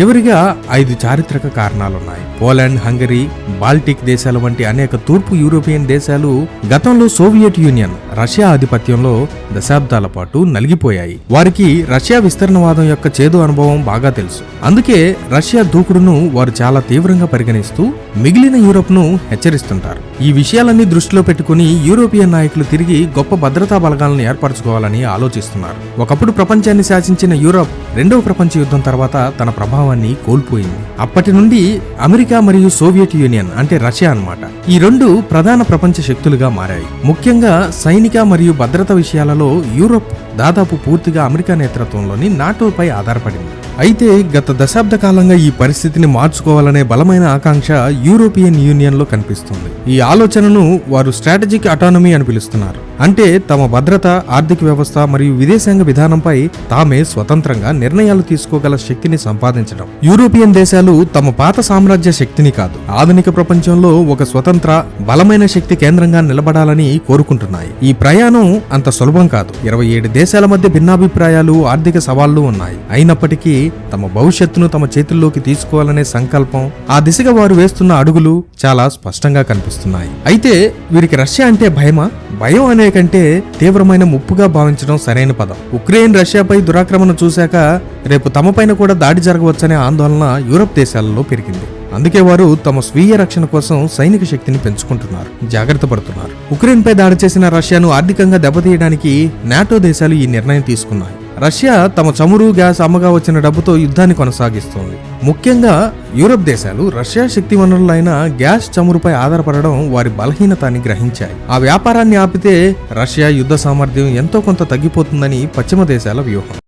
చివరిగా ఐదు చారిత్రక కారణాలున్నాయి. పోలాండ్ హంగరీ బాల్టిక్ దేశాల వంటి అనేక తూర్పు యూరోపియన్ దేశాలు గతంలో సోవియట్ యూనియన్ రష్యా ఆధిపత్యంలో దశాబ్దాల పాటు నలిగిపోయాయి. వారికి రష్యా విస్తరణవాదం యొక్క చేదు అనుభవం బాగా తెలుసు. అందుకే రష్యా దూకుడును వారు చాలా తీవ్రంగా పరిగణిస్తూ మిగిలిన యూరోప్ను హెచ్చరిస్తుంటారు. ఈ విషయాలన్నీ దృష్టిలో పెట్టుకుని యూరోపియన్ నాయకులు తిరిగి గొప్ప భద్రతా బలగాలను ఏర్పరచుకోవాలని ఆలోచిస్తున్నారు. ఒకప్పుడు ప్రపంచాన్ని శాసించిన యూరోప్ రెండవ ప్రపంచ యుద్ధం తర్వాత తన ప్రభావాన్ని కోల్పోయింది. అప్పటి నుండి అమెరికా మరియు సోవియట్ యూనియన్ అంటే రష్యా అన్నమాట. ఈ రెండు ప్రధాన ప్రపంచ శక్తులుగా మారాయి. ముఖ్యంగా సైనిక మరియు భద్రత విషయాలలో యూరోప్ దాదాపు పూర్తిగా అమెరికా నేతృత్వంలోని నాటోపై ఆధారపడింది. అయితే గత దశాబ్ద కాలంగా ఈ పరిస్థితిని మార్చుకోవాలనే బలమైన ఆకాంక్ష యూరోపియన్ యూనియన్లో కనిపిస్తుంది. ఈ ఆలోచనను వారు స్ట్రాటజిక్ అటానమీ అని పిలుస్తున్నారు. అంటే తమ భద్రత ఆర్థిక వ్యవస్థ మరియు విదేశాంగ విధానంపై తామే స్వతంత్రంగా నిర్ణయాలు తీసుకోగల శక్తిని సంపాదించడం. యూరోపియన్ దేశాలు తమ పాత సామ్రాజ్య శక్తిని కాదు ఆధునిక ప్రపంచంలో ఒక స్వతంత్ర బలమైన శక్తి కేంద్రంగా నిలబడాలని కోరుకుంటున్నాయి. ఈ ప్రయాణం అంత సులభం కాదు. ఇరవై ఏడు దేశాల మధ్య భిన్నాభిప్రాయాలు ఆర్థిక సవాళ్ళు ఉన్నాయి. అయినప్పటికీ తమ భవిష్యత్తును తమ చేతుల్లోకి తీసుకోవాలనే సంకల్పం ఆ దిశగా వారు వేస్తున్న అడుగులు చాలా స్పష్టంగా కనిపిస్తున్నాయి. అయితే వీరికి రష్యా అంటే భయమా? భయం అనే కంటే తీవ్రమైన ముప్పుగా భావించడం సరైన పదం. ఉక్రెయిన్ రష్యాపై దురాక్రమణ చూశాక రేపు తమపైన కూడా దాడి జరగవచ్చనే ఆందోళన యూరప్ దేశాలలో పెరిగింది. అందుకే వారు తమ స్వీయ రక్షణ కోసం సైనిక శక్తిని పెంచుకుంటున్నారు. జాగ్రత్త పడుతున్నారు. ఉక్రెయిన్ పై దాడి చేసిన రష్యాను ఆర్థికంగా దెబ్బతీయడానికి నాటో దేశాలు ఈ నిర్ణయం తీసుకున్నాయి. రష్యా తమ చమురు గ్యాస్ అమ్మగా వచ్చిన డబ్బుతో యుద్ధాన్ని కొనసాగిస్తోంది. ముఖ్యంగా యూరప్ దేశాలు రష్యా శక్తి వనరులైన గ్యాస్ చమురుపై ఆధారపడడం వారి బలహీనతని గ్రహించాయి. ఆ వ్యాపారాన్ని ఆపితే రష్యా యుద్ధ సామర్థ్యం ఎంతో కొంత తగ్గిపోతుందని పశ్చిమ దేశాల వ్యూహం.